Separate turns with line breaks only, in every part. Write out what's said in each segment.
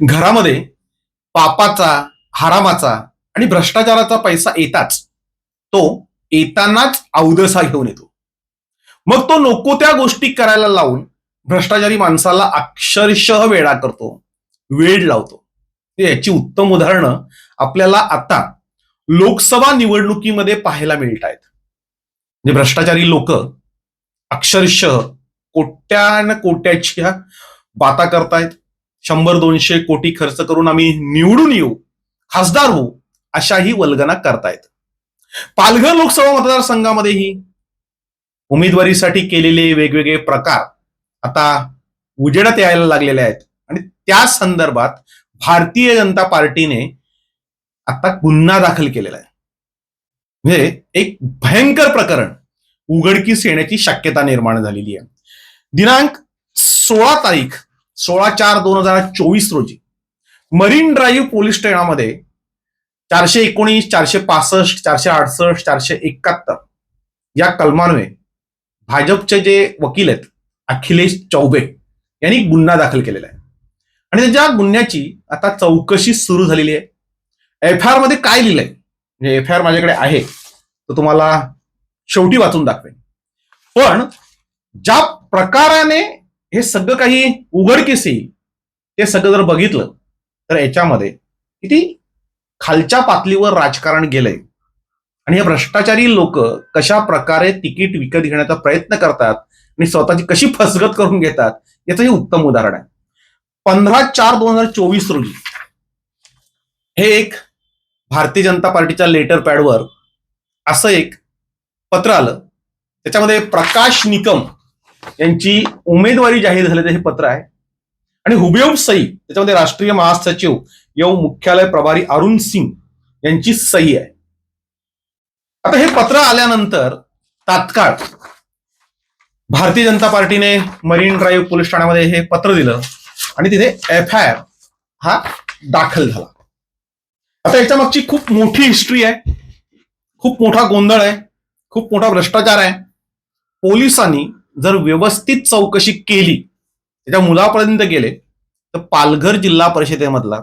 घरामध्ये पापाचा हारामाचा आणि भ्रष्टाचाराचा पैसा येताच तो येतानाच अवदसा घेऊन येतो. मग तो नको त्या गोष्टी करायला लावून भ्रष्टाचारी माणसाला अक्षरशः वेळा करतो वेळ लावतो. याची उत्तम उदाहरणं आपल्याला आता लोकसभा निवडणुकीमध्ये पाहायला मिळत आहेत म्हणजे भ्रष्टाचारी लोक अक्षरशः कोट्यान कोट्याच्या बाता करतायत शंभर दोनशे कोटी खर्च करून आम्ही निवडून येऊ खासदार होऊ अशाही वल्गना करतायत. पालघर लोकसभा मतदारसंघामध्येही उमेदवारीसाठी केलेले वेगवेगळे प्रकार आता उजेडात यायला लागलेले आहेत. आणि त्या संदर्भात भारतीय जनता पार्टीने आता गुन्हा दाखल केलेला आहे. म्हणजे एक भयंकर प्रकरण उघडकीस येण्याची शक्यता निर्माण झालेली आहे. दिनांक सोळा तारीख सोळा चार दोन हजार चोवीस रोजी मरीन ड्राईव्ह पोलीस स्टेशनमध्ये चारशे एकोणीस चारशे पासष्ट चारशे अडसष्ट चारशे एकाहत्तर या कलमान्वये भाजपचे जे वकील आहेत अखिलेश चौबे यांनी गुन्हा दाखल केलेला आहे. आणि त्याच्या गुन्ह्याची आता चौकशी सुरू झालेली आहे. एफ आय आरमध्ये काय लिहिलंय? म्हणजे एफ आय आर माझ्याकडे आहे तो तुम्हाला शेवटी वाचून दाखवेन. पण ज्या प्रकाराने हे सगळं काही उघडकीस येईल ते सगळं जर बघितलं तर याच्यामध्ये किती खालच्या पातळीवर राजकारण गेलंय. आणि हे भ्रष्टाचारी लोक कशा प्रकारे तिकीट विकत घेण्याचा प्रयत्न करतात आणि स्वतःची कशी फसगत करून घेतात याचं हे उत्तम उदाहरण आहे. पंधरा चार दोन हजार चोवीस रोजी हे एक भारतीय जनता पार्टीच्या लेटर पॅडवर असं एक पत्र आलं. त्याच्यामध्ये प्रकाश निकम यांची उमेदवारी जाहीर झाल्याचं हे पत्र आहे. आणि हुबेहूब सई त्याच्यामध्ये राष्ट्रीय महासचिव यव मुख्यालय प्रभारी अरुण सिंग यांची सही आहे. आता हे पत्र आल्यानंतर तात्काळ भारतीय जनता पार्टीने मरीन ड्राईव्ह पोलीस ठाण्यामध्ये हे पत्र दिलं आणि तिथे एफ आय आर हा दाखल झाला. आता याच्या मागची खूप मोठी हिस्ट्री आहे. खूप मोठा गोंधळ आहे. खूप मोठा भ्रष्टाचार आहे. पोलिसांनी जर व्यवस्थित चौकशी केली त्याच्या मुलापर्यंत गेले तर पालघर जिल्हा परिषदेमधला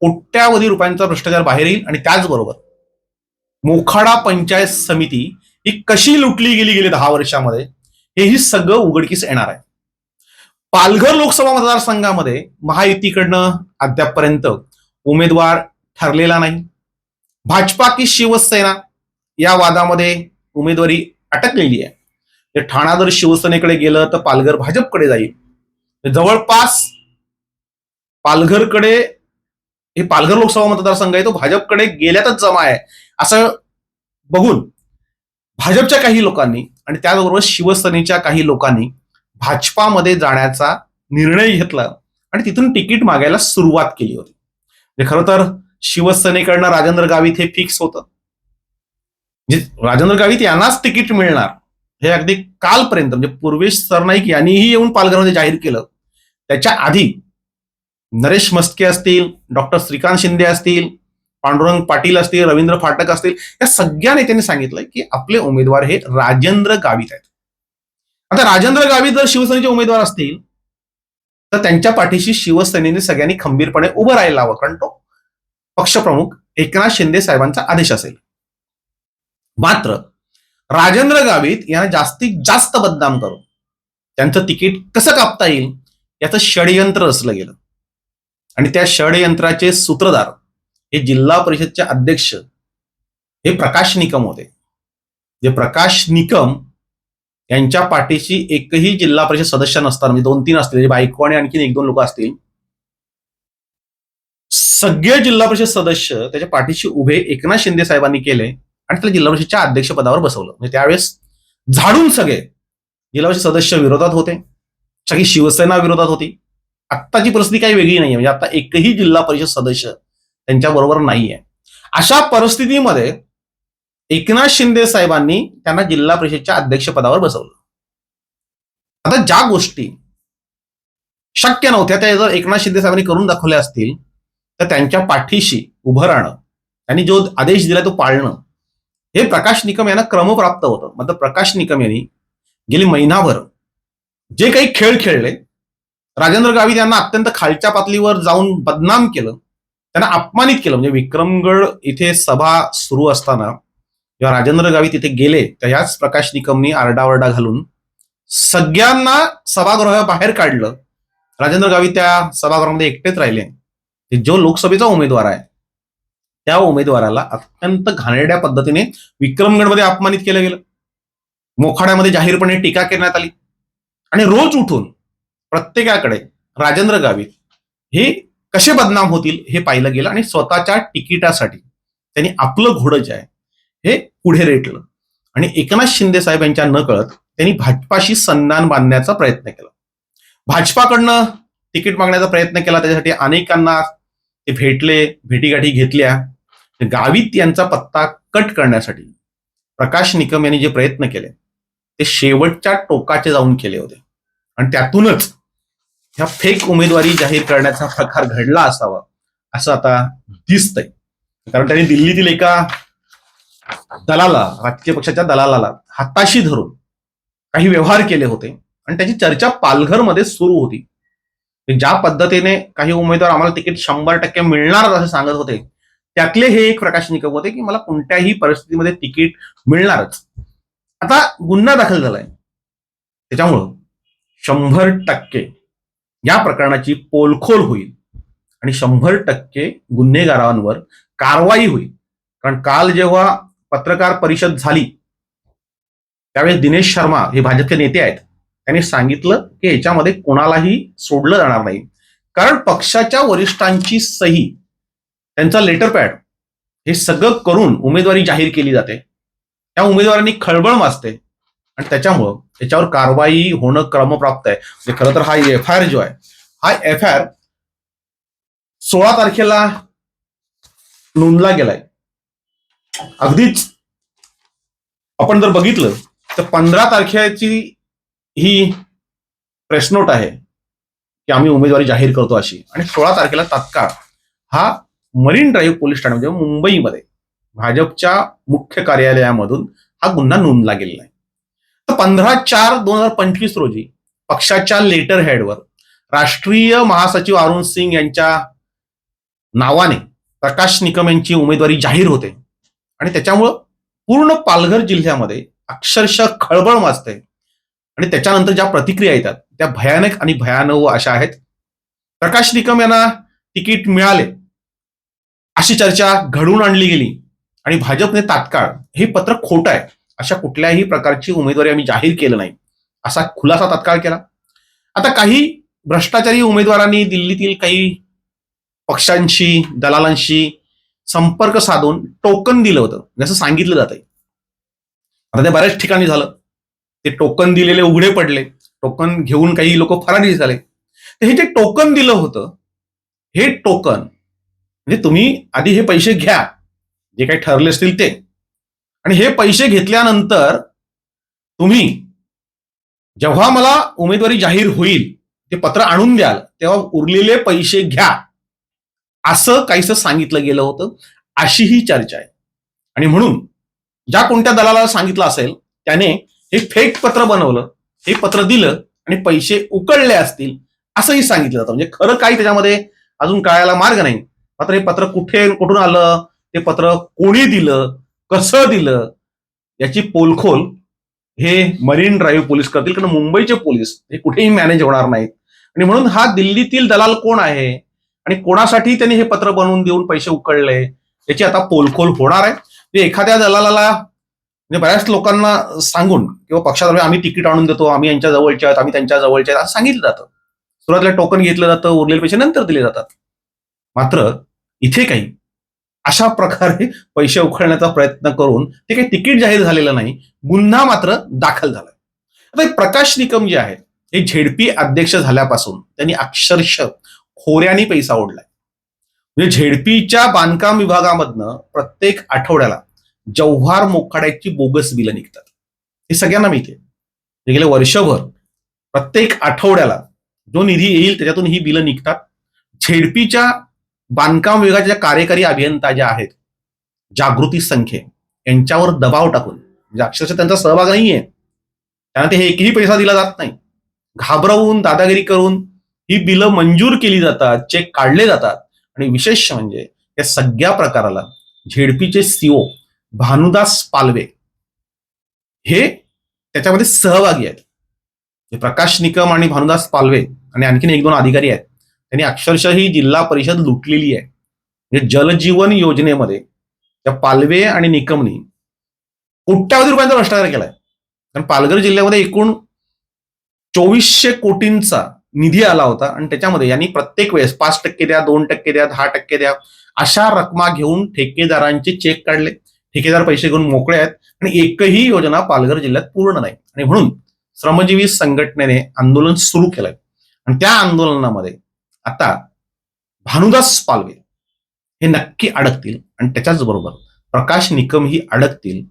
कोट्यावधी रुपयांचा भ्रष्टाचार बाहेर येईल आणि त्याचबरोबर मोखाडा पंचायत समिती ही कशी लुटली गेली गेली दहा वर्षामध्ये हेही सगळं उघडकीस येणार आहे. पालघर लोकसभा मतदारसंघामध्ये महायुतीकडनं अद्यापपर्यंत उमेदवार ठरलेला नाही. भाजपा की शिवसेना या वादामध्ये उमेदवारी अटकलेली आहे. ते ठाणा जर शिवसेनेकडे गेलं तर पालघर भाजपकडे जाईल. जवळपास पालघरकडे हे पालघर लोकसभा मतदारसंघ आहे तो भाजपकडे गेल्यातच जमा आहे. असं बघून भाजपच्या काही लोकांनी आणि त्याचबरोबर शिवसेनेच्या काही लोकांनी भाजपामध्ये जाण्याचा निर्णय घेतला आणि तिथून तिकीट मागायला सुरुवात केली होती. म्हणजे खरं तर शिवसेनेकडनं राजेंद्र गावित हे फिक्स होतं. म्हणजे राजेंद्र गावित यांनाच तिकीट मिळणार. हे अगदी कालपर्यंत म्हणजे पूर्वेश सरनाईक यांनीही येऊन पालघरमध्ये जाहीर केलं. त्याच्या आधी नरेश मस्के असतील डॉक्टर श्रीकांत शिंदे असतील पांडुरंग पाटील असतील रवींद्र फाटक असतील या सगळ्या नेत्यांनी सांगितलंय की आपले उमेदवार हे राजेंद्र गावित आहेत. आता राजेंद्र गावित जर शिवसेनेचे उमेदवार असतील तर त्यांच्या पाठीशी शिवसेनेने सगळ्यांनी खंबीरपणे उभं राहायला हवं कारण तो पक्षप्रमुख एकनाथ शिंदे साहेबांचा आदेश असेल. मात्र राजेंद्र गावित यांना जास्तीत जास्त बदनाम करून त्यांचं तिकीट कसं कापता येईल याचं षडयंत्र रचलं गेलं. आणि त्या षडयंत्राचे सूत्रधार हे जिल्हा परिषदचे अध्यक्ष हे प्रकाश निकम होते. जे प्रकाश निकम यांच्या पाठीशी एकही जिल्हा परिषद सदस्य नसतात म्हणजे दोन तीन असतील म्हणजे बायको आणि आणखीन एक दोन लोक असतील सगळे जिल्हा परिषद सदस्य त्याच्या पाठीशी उभे एकनाथ शिंदे साहेबांनी केले. आणि त्याला जिल्हा परिषदच्या अध्यक्षपदावर बसवलं. म्हणजे त्यावेळेस झाडून सगळे जिल्हा परिषद सदस्य विरोधात होते. सगळी शिवसेना विरोधात होती. आत्ताची परिस्थिती काही वेगळी नाहीये. म्हणजे आता एकही जिल्हा परिषद सदस्य त्यांच्या बरोबर नाहीये. अशा परिस्थितीमध्ये एकनाथ शिंदे साहेबांनी त्यांना जिल्हा परिषदच्या अध्यक्षपदावर बसवलं. आता ज्या गोष्टी शक्य नव्हत्या त्या जर एकनाथ शिंदे साहेबांनी करून दाखवल्या असतील तर त्यांच्या पाठीशी उभं राहणं त्यांनी जो आदेश दिला तो पाळणं हे प्रकाश निकम यांना क्रमप्राप्त होतं. मात्र प्रकाश निकम यांनी गेली महिनाभर जे काही खेळ खेळले राजेंद्र गावित यांना अत्यंत खालच्या पातळीवर जाऊन बदनाम केलं त्यांना अपमानित केलं. म्हणजे विक्रमगड इथे सभा सुरू असताना जेव्हा राजेंद्र गावित तिथे गेले तर ह्याच प्रकाश निकमनी आरडाओरडा घालून सगळ्यांना सभागृहाबाहेर काढलं. राजेंद्र गावित त्या सभागृहामध्ये एकटेच राहिले. जो लोकसभेचा उमेदवार आहे त्या उमेदवाराला अत्यंत घाणेरड्या पद्धतीने विक्रमगडमध्ये अपमानित केलं गेलं. मोखाड्यामध्ये जाहीरपणे टीका करण्यात आली. आणि रोज उठून प्रत्येकाकडे राजेंद्र गावित हे कसे बदनाम होतील हे पाहिलं गेलं आणि स्वतःच्या तिकिटासाठी त्यांनी आपलं घोडं जे आहे हे पुढे रेटलं. आणि एकनाथ शिंदे साहेब यांच्या न कळत त्यांनी भाजपाशी सन्मान बांधण्याचा प्रयत्न केला. भाजपाकडनं तिकीट मागण्याचा प्रयत्न केला त्याच्यासाठी अनेकांना ते भेटले भेटीगाठी घेतल्या. गावित यांचा पत्ता कट करण्यासाठी प्रकाश निकम यांनी जे प्रयत्न केले ते शेवटच्या टोकाचे जाऊन केले होते. आणि त्यातूनच ह्या फेक उमेदवारी जाहीर करण्याचा प्रकार घडला असावा असं आता दिसतंय. कारण त्यांनी दिल्लीतील एका दलाला राजकीय पक्षाच्या दलालाला हाताशी धरून काही व्यवहार केले होते. आणि त्याची चर्चा पालघरमध्ये सुरू होती. ज्या पद्धतीने काही उमेदवार आम्हाला तिकीट शंभर टक्के मिळणार असं सांगत होते त्यातले हे एक प्रकाश निकम होते की मला कोणत्याही परिस्थितीमध्ये तिकीट मिळणारच. आता गुन्हा दाखल झालाय. त्याच्यामुळं शंभर टक्के या प्रकरणाची पोलखोल होईल आणि शंभर टक्के गुन्हेगारांवर कारवाई होईल. कारण काल जेव्हा पत्रकार परिषद झाली त्यावेळेस दिनेश शर्मा हे भाजपचे नेते आहेत. त्यांनी सांगितलं की याच्यामध्ये कोणालाही सोडलं जाणार नाही. कारण पक्षाच्या वरिष्ठांची सही त्यांचा लेटर पॅड हे सगळं करून उमेदवारी जाहीर केली जाते. त्या उमेदवारांनी खळबळ वाचते आणि त्याच्यामुळं त्याच्यावर कारवाई होणं क्रमप्राप्त आहे. म्हणजे खरं तर हा एफ आय आर जो आहे हा एफ आय आर सोळा तारखेला नोंदला गेलाय. अगदीच आपण जर बघितलं तर पंधरा तारखेची ही प्रेस नोट आहे की आम्ही उमेदवारी जाहीर करतो अशी. आणि सोळा तारखेला तात्काळ हा मरीन ड्राईव्ह पोलीस ठाणे म्हणजे मुंबईमध्ये भाजपच्या मुख्य कार्यालयामधून हा गुन्हा नोंदला गेलेला आहे. तर पंधरा चार दोन हजार पंचवीस रोजी पक्षाच्या लेटर हेडवर राष्ट्रीय महासचिव अरुण सिंग यांच्या नावाने प्रकाश निकम यांची उमेदवारी जाहीर होते. आणि त्याच्यामुळं पूर्ण पालघर जिल्ह्यामध्ये अक्षरशः खळबळ माजते. आणि त्याच्यानंतर ज्या प्रतिक्रिया येतात त्या भयानक आणि भयानव अशा आहेत. प्रकाश निकम यांना तिकीट मिळाले. अशी चर्चा घडवून आणली गेली. आणि भाजपने तात्काळ हे पत्र खोटं आहे. अशा कुठल्याही प्रकारची उमेदवारी आम्ही जाहीर केलं नाही. असा खुलासा तात्काळ केला. आता काही भ्रष्टाचारी उमेदवारांनी दिल्लीतील काही पक्षांशी दलालांशी संपर्क साधून टोकन दिलं होतं. जसं सांगितलं जात आहे आता ते बऱ्याच ठिकाणी झालं. ते टोकन दिलेले उघडे पडले. टोकन घेऊन काही लोक फरारी झाले. तर हे जे टोकन दिलं होतं हे टोकन म्हणजे तुम्ही आधी हे पैसे घ्या. जे काही ठरले असतील ते. आणि हे पैसे घेतल्यानंतर तुम्ही जेव्हा मला उमेदवारी जाहीर होईल ते पत्र आणून द्याल तेव्हा उरलेले पैसे घ्या. असं काहीसं सांगितलं गेलं होतं. अशी ही चर्चा आहे. आणि म्हणून ज्या कोणत्या दलाला सांगितलं असेल त्याने हे फेक पत्र बनवलं हे पत्र दिलं आणि पैसे उकळले असतील असंही सांगितलं जातं. म्हणजे खरं काही त्याच्यामध्ये अजून कळायला मार्ग नाही. मात्र हे पत्र कुठे कुठून आलं? ते पत्र कोणी दिलं? कसं दिलं? याची पोलखोल हे मरीन ड्राईव्ह पोलीस करतील कारण मुंबईचे पोलीस हे कुठेही मॅनेज होणार नाहीत. आणि म्हणून हा दिल्लीतील दलाल कोण आहे? आणि कोणासाठी त्यांनी हे पत्र बनवून देऊन पैसे उकळले? याची आता पोलखोल होणार आहे. म्हणजे एखाद्या दलालाला म्हणजे बऱ्याच लोकांना सांगून किंवा पक्षाद्वारे आम्ही तिकीट आणून देतो आम्ही यांच्या जवळचे आहेत आम्ही त्यांच्या जवळचे आहेत असं सांगितलं जातं. सुरुवातीला टोकन घेतलं जातं उरलेले पैसे नंतर दिले जातात. मात्र इथे काही अशा प्रकारे पैसे उखळण्याचा प्रयत्न करून ते काही तिकीट जाहीर झालेलं नाही गुन्हा मात्र दाखल झालाय. आता प्रकाश निकम जे आहेत हे झेडपी अध्यक्ष झाल्यापासून त्यांनी अक्षरशः खोऱ्याने पैसा ओढलाय. म्हणजे झेडपीच्या बांधकाम विभागामधनं प्रत्येक आठवड्याला जव्हार मोखाड्याची बोगस बिलं निघतात. हे सगळ्यांना माहिती आहे. म्हणजे गेले वर्षभर प्रत्येक आठवड्याला जो निधी येईल त्याच्यातून ही बिलं निघतात. झेडपीच्या बांधकाम विभागाच्या कार्यकारी अभियंता ज्या आहेत जागृती संख्ये यांच्यावर दबाव टाकून म्हणजे अक्षरशः त्यांचा सहभाग नाहीये. त्यांना ते एकही पैसा दिला जात नाही. घाबरवून दादागिरी करून ही बिलं मंजूर केली जातात चेक काढले जातात. आणि विशेष म्हणजे या सगळ्या प्रकाराला झेडपीचे सीओ भानुदास पालवे हे त्याच्यामध्ये सहभागी आहेत. प्रकाश निकम आणि भानुदास पालवे आणि आणखीन एक दोन अधिकारी आहेत. त्यांनी अक्षरशः ही जिल्हा परिषद लुटलेली आहे. म्हणजे जलजीवन योजनेमध्ये त्या पालवे आणि निकमनी कोट्यावधी रुपयांचा भ्रष्टाचार केलाय. कारण पालघर जिल्ह्यामध्ये एकूण चोवीसशे कोटींचा निधी आला होता आणि त्याच्यामध्ये यांनी प्रत्येक वेळेस पाच टक्के द्या दोन टक्के द्या दहा टक्के द्या अशा रकमा घेऊन ठेकेदारांचे चेक काढले. ठेकेदार पैसे घेऊन मोकळे आहेत आणि एकही योजना पालघर जिल्ह्यात पूर्ण नाही. आणि म्हणून श्रमजीवी संघटनेने आंदोलन सुरू केलंय. आणि त्या आंदोलनामध्ये आता भानुदास पालवे हे नक्की अडकतील आणि त्याच्याच बरोबर प्रकाश निकम ही अडकतील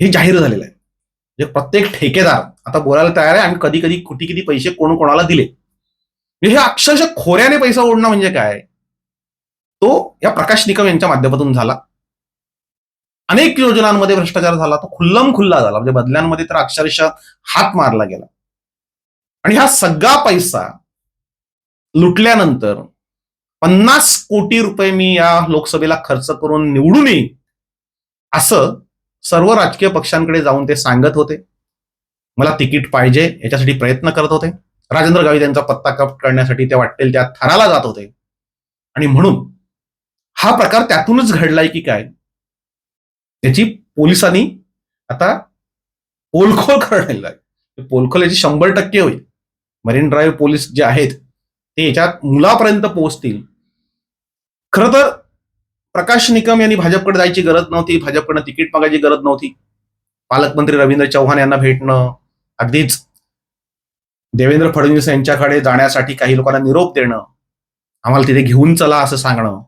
हे जाहीर झालेलं आहे. म्हणजे प्रत्येक ठेकेदार आता बोलायला तयार आहे आणि कधी कधी कुठे किती पैसे कोण कोणाला दिले. म्हणजे हे अक्षरशः खोऱ्याने पैसा ओढणं म्हणजे काय? तो या प्रकाश निकम यांच्या माध्यमातून झाला. अनेक योजनांमध्ये भ्रष्टाचार झाला तो खुल्लम खुल्ला झाला. म्हणजे बदल्यांमध्ये तर अक्षरशः हात मारला गेला. आणि हा सगळा पैसा लुटल्यानंतर पन्नास कोटी रुपये मी या लोकसभेला खर्च करून निवडून येईन असं सर्व राजकीय पक्षांकडे जाऊन ते सांगत होते. मला तिकीट पाहिजे याच्यासाठी प्रयत्न करत होते. राजेंद्र गावी त्यांचा पत्ता कप करण्यासाठी ते वाटेल त्या थराला जात होते. आणि म्हणून हा प्रकार त्यातूनच घडलाय की काय? त्याची पोलिसांनी आता पोलखोल करायला आहे पोलखोल याची शंभर टक्के होईल. मरीन ड्राईव्ह पोलीस जे आहेत ते याच्यात मुलापर्यंत पोहोचतील. खरं तर प्रकाश निकम यांनी भाजपकडे जायची गरज नव्हती भाजपकडनं तिकीट मागायची गरज नव्हती. पालकमंत्री रवींद्र चव्हाण यांना भेटणं अगदीच देवेंद्र फडणवीस यांच्याकडे जाण्यासाठी काही लोकांना निरोप देणं आम्हाला तिथे घेऊन चला असं सांगणं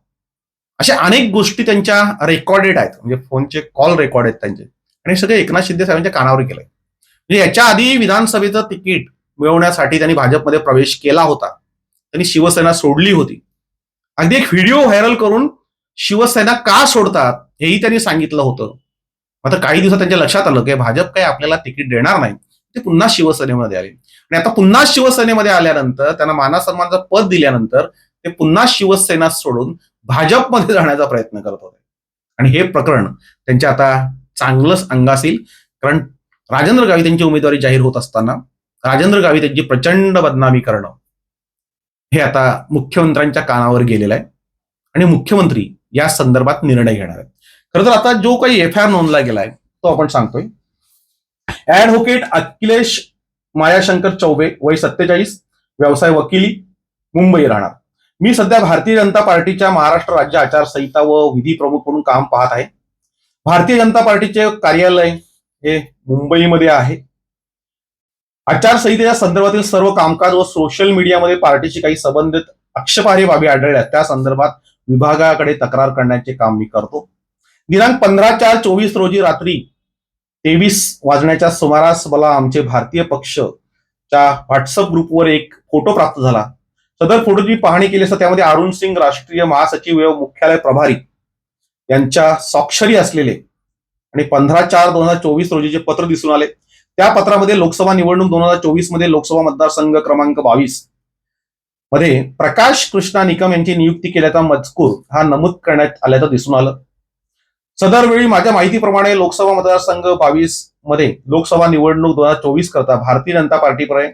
अशा अनेक गोष्टी त्यांच्या रेकॉर्डेड आहेत. म्हणजे फोनचे कॉल रेकॉर्ड आहेत त्यांचे. आणि सगळे एकनाथ शिंदे साहेबांच्या कानावर केलंय म्हणजे याच्या आधी विधानसभेचं तिकीट मिळवण्यासाठी त्यांनी भाजपमध्ये प्रवेश केला होता. त्यांनी शिवसेना सोडली होती. अगदी एक व्हिडिओ व्हायरल करून शिवसेना का सोडतात हेही त्यांनी सांगितलं होतं. मात्र काही दिवसात त्यांच्या लक्षात आलं की भाजप काही आपल्याला तिकीट देणार नाही. ते पुन्हा शिवसेनेमध्ये आले. आणि आता पुन्हा शिवसेनेमध्ये आल्यानंतर त्यांना मानासन्मानाचं पद दिल्यानंतर ते पुन्हा शिवसेना सोडून भाजपमध्ये जाण्याचा प्रयत्न करत होते. आणि हे प्रकरण त्यांच्या आता चांगलंच अंगास येईल कारण राजेंद्र गावी त्यांची उमेदवारी जाहीर होत असताना राजेंद्र गावी त्यांची प्रचंड बदनामी करणं हे आता मुख्यमंत्र्यांच्या कानावर गेलेलं आहे. आणि मुख्यमंत्री या संदर्भात निर्णय घेणार आहेत. खरं तर आता जो काही एफ आय आर नोंदला गेलाय तो आपण सांगतोय. ऍडव्होकेट अखिलेश मायाशंकर चौबे वय सत्तेचाळीस व्यवसाय वकिली मुंबई राहणार. मी सध्या भारतीय जनता पार्टीच्या महाराष्ट्र राज्य आचारसंहिता व विधी प्रमुख म्हणून काम पाहत आहे. भारतीय जनता पार्टीचे कार्यालय हे मुंबईमध्ये आहे. आचारसंहितेच्या संदर्भातील सर्व कामकाज व सोशल मीडियामध्ये पार्टीशी काही संबंधित आक्षेपार्ह बाबी आढळल्या. त्या संदर्भात विभागाकडे तक्रार करण्याचे काम मी करतो. दिनांक पंधरा चार चोवीस रोजी रात्री तेवीस वाजण्याच्या सुमारास मला आमचे भारतीय पक्षच्या व्हॉट्सअप ग्रुपवर एक फोटो प्राप्त झाला. सदर फोटोची पाहणी केली असता त्यामध्ये अरुण सिंग राष्ट्रीय महासचिव व मुख्यालय प्रभारी यांच्या स्वाक्षरी असलेले आणि पंधरा चार दोन हजार चोवीस रोजीचे पत्र दिसून आले त्या पत्रामध्ये लोकसभा निवडणूक दोन हजार चोवीसमध्ये लोकसभा मतदारसंघ क्रमांक बावीसमध्ये प्रकाश कृष्णा निकम यांची नियुक्ती केल्याचा मजकूर हा नमूद करण्यात आल्याचं दिसून आलं. सदर वेळी माझ्या माहितीप्रमाणे लोकसभा मतदारसंघ बावीसमध्ये लोकसभा निवडणूक दोन हजार चोवीस करता भारतीय जनता पार्टीकडे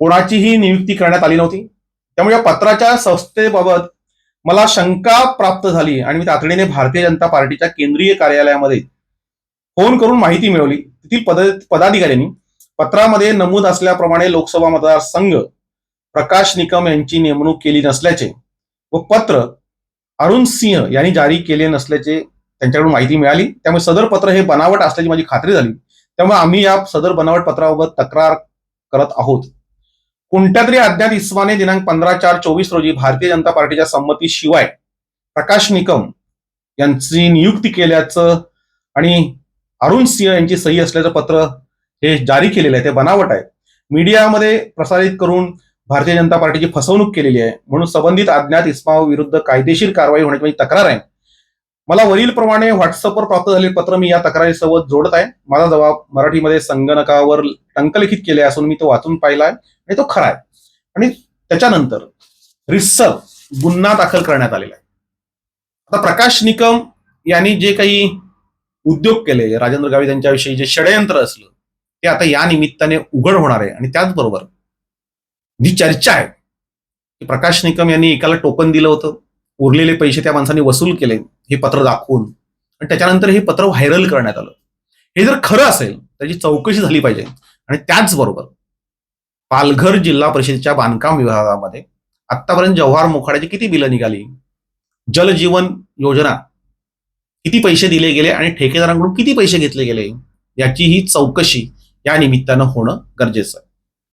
कोणाचीही नियुक्ती करण्यात आली नव्हती. त्यामुळे या पत्राच्या संस्थेबाबत मला शंका प्राप्त झाली आणि मी तातडीने भारतीय जनता पार्टीच्या केंद्रीय कार्यालयामध्ये फोन करून माहिती मिळवली. तेथील पद पदाधिकाऱ्यांनी पत्रामध्ये नमूद असल्याप्रमाणे लोकसभा मतदारसंघ प्रकाश निकम यांची नेमणूक केली नसल्याचे व पत्र अरुण सिंह यांनी जारी केले नसल्याचे त्यांच्याकडून माहिती मिळाली. त्यामुळे सदर पत्र हे बनावट असल्याची माझी खात्री झाली. त्यामुळे आम्ही या सदर बनावट पत्राबाबत तक्रार करत आहोत. कोणत्या तरी अज्ञात इस्माने दिनांक पंधरा चार चोवीस रोजी भारतीय जनता पार्टीच्या संमतीशिवाय प्रकाश निकम यांची नियुक्ती केल्याचं आणि अरुण सिंह यांची सही असल्याचं पत्र हे जारी केलेलं आहे ते बनावट आहे. मीडियामध्ये प्रसारित करून भारतीय जनता पार्टीची फसवणूक केलेली आहे. म्हणून संबंधित अज्ञात इस्माविरुद्ध कायदेशीर कारवाई होण्याची माझी तक्रार आहे. मला वरीलप्रमाणे व्हॉट्सअपवर प्राप्त झालेले पत्र मी या तक्रारीसोबत जोडत आहे. माझा जबाब मराठीमध्ये संगणकावर टंकलिखित केले असून मी तो वाचून पाहिला आहे आणि तो खरा आहे. आणि त्याच्यानंतर रिसर गुन्हा दाखल करण्यात आलेला आहे. आता प्रकाश निकम यांनी जे काही उद्योग केले राजेंद्र गावित यांच्याविषयी जे षडयंत्र असलं ते आता या निमित्ताने उघड होणार आहे. आणि त्याचबरोबर जी चर्चा आहे की प्रकाश निकम यांनी एकाला टोकन दिलं होतं उरलेले पैसे त्या माणसाने वसूल केले हे पत्र दाखवून. आणि त्याच्यानंतर हे पत्र व्हायरल करण्यात आलं. हे जर खरं असेल त्याची चौकशी झाली पाहिजे. आणि त्याचबरोबर पालघर जिल्हा परिषदेच्या बांधकाम विभागामध्ये आतापर्यंत जव्हार मोखाड्याची किती बिलं निघाली? जलजीवन योजना किती पैसे दिले गेले आणि ठेकेदारांकडून किती पैसे घेतले गेले याची ही चौकशी या निमित्तानं होणं गरजेचं आहे.